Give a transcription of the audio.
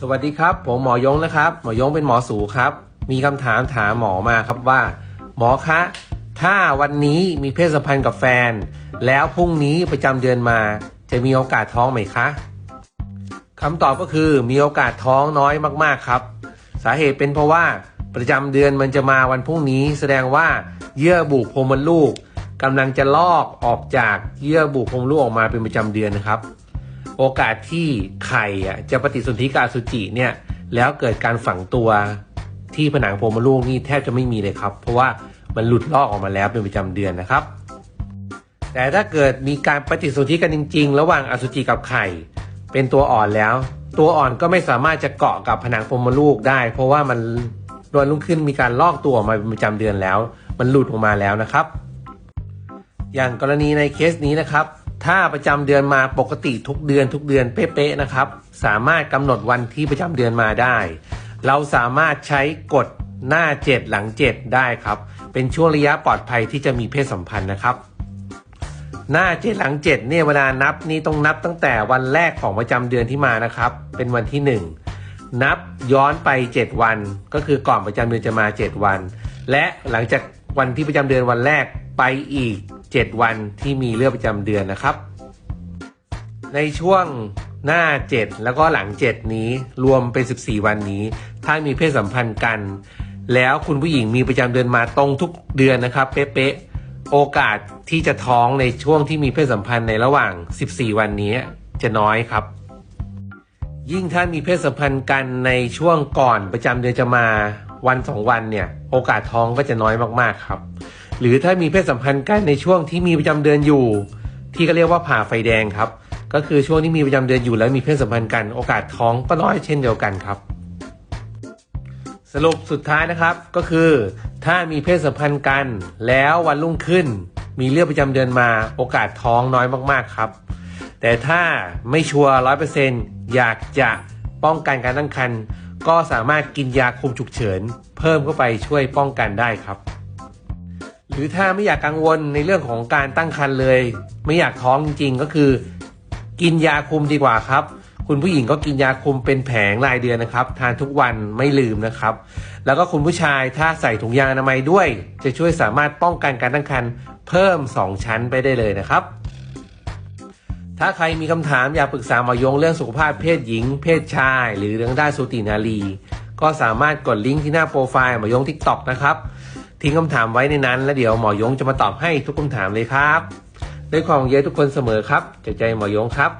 สวัสดีครับ ผมหมอยงนะครับ หมอยงเป็นหมอสูครับ มีคำถามถามหมอมาครับว่า หมอคะ ถ้าวันนี้มีเพศสัมพันธ์กับแฟน แล้วพรุ่งนี้ประจำเดือนมา จะมีโอกาสท้องไหมคะคำตอบก็คือมีโอกาสท้องน้อยมากๆครับ สาเหตุเป็นเพราะว่าประจำเดือนมันจะมาวันพรุ่งนี้ แสดงว่าเยื่อบุโพรงมดลูกกำลังจะลอกออกจากเยื่อบุโพรงลูกออกมาเป็นประจำเดือนนะครับ โอกาสที่ไข่อะจะปฏิสนธิกับอสุจิเนี่ยแล้วเกิดการฝังตัวที่ผนังโพรงมดลูกนี่แทบจะไม่มีเลยครับ เพราะว่ามันหลุดลอกออกมาแล้วเป็นประจำเดือนนะครับ แต่ถ้าเกิดมีการปฏิสนธิกันจริง ๆ ระหว่างอสุจิกับไข่ เป็นตัวอ่อนแล้ว ตัวอ่อนก็ไม่สามารถจะเกาะกับผนังโพรงมดลูกได้ เพราะว่ามันวันรุ่งขึ้นมีการลอกตัวออกมาเป็นประจำเดือนแล้ว มันหลุดออกมาแล้วนะครับ อย่างกรณีในเคสนี้นะครับ ถ้าประจำเดือนมาปกติทุกเดือนทุกเดือนเป๊ะๆนะครับ สามารถกำหนดวันที่ประจำเดือนมาได้ เราสามารถใช้กดหน้า 7 หลัง 7 ได้ครับ เป็นช่วงระยะปลอดภัยที่จะมีเพศสัมพันธ์นะครับ หน้า 7 หลัง 7 เนี่ยเวลานับนี่ต้องนับตั้งแต่วันแรกของประจำเดือนที่มานะครับ เป็นวันที่ 1 นับย้อนไป 7 วัน ก็คือก่อนประจำเดือนจะมา 7 วัน และหลังจากวันที่ประจำเดือนวันแรกไปอีก 7 วันที่มีเลือดประจำเดือนนะครับ ในช่วงหน้า 7 แล้วก็หลัง 7 นี้รวมเป็น 14 วันนี้ ถ้ามีเพศสัมพันธ์กัน แล้วคุณผู้หญิงมีประจำเดือนมาตรงทุกเดือนนะครับเป๊ะๆโอกาสที่จะท้องในช่วงที่มีเพศสัมพันธ์ในระหว่าง 14 วันนี้จะน้อยครับ ยิ่งถ้ามีเพศสัมพันธ์กันในช่วงก่อนประจำเดือนจะมาวันสองวันเนี่ย โอกาสท้องก็จะน้อยมากๆครับ หรือถ้ามีเพศสัมพันธ์กันในช่วงที่มีประจำเดือนอยู่ ที่ก็เรียกว่าผ่าไฟแดงครับ ก็คือช่วงที่มีประจำเดือนอยู่แล้วมีเพศสัมพันธ์กันโอกาสท้องก็น้อยเช่นเดียวกันครับ สรุปสุดท้ายนะครับก็คือ ถ้ามีเพศสัมพันธ์กัน แล้ววันรุ่งขึ้น มีเลือดประจำเดือนมา โอกาสท้องน้อยมากๆครับ แต่ถ้าไม่ชัวร์ร้อยเปอร์เซ็นอยากจะป้องกันการตั้งครรภ์ก็สามารถกินยาคุมฉุกเฉิน เพิ่มเข้าไปช่วยป้องกันได้ครับ หรือถ้าไม่อยากกังวลในเรื่องของการตั้งครรภ์เลย ไม่อยากท้องจริงๆก็คือ กินยาคุมดีกว่าครับ คุณผู้หญิงก็กินยาคุมเป็นแผงรายเดือนนะครับ ทานทุกวันไม่ลืมนะครับ แล้วก็คุณผู้ชายถ้าใส่ถุงยางอนามัยด้วย จะช่วยสามารถป้องกันการตั้งครรภ์เพิ่ม 2 ชั้นไปได้เลยนะครับ ถ้าใครมีคำถามอยากปรึกษาหมอยงเรื่องสุขภาพเพศหญิง เพศชาย หรือเรื่องด้านสูตินารีก็สามารถกดลิงก์ที่หน้าโปรไฟล์หมอยงทิกตอกนะครับ ทิ้งคำถามไว้ในนั้น แล้วเดี๋ยวหมอยงจะมาตอบให้ทุกคำถามเลยครับด้วยความเยอะทุกคนเสมอครับจากใจหมอยงครับ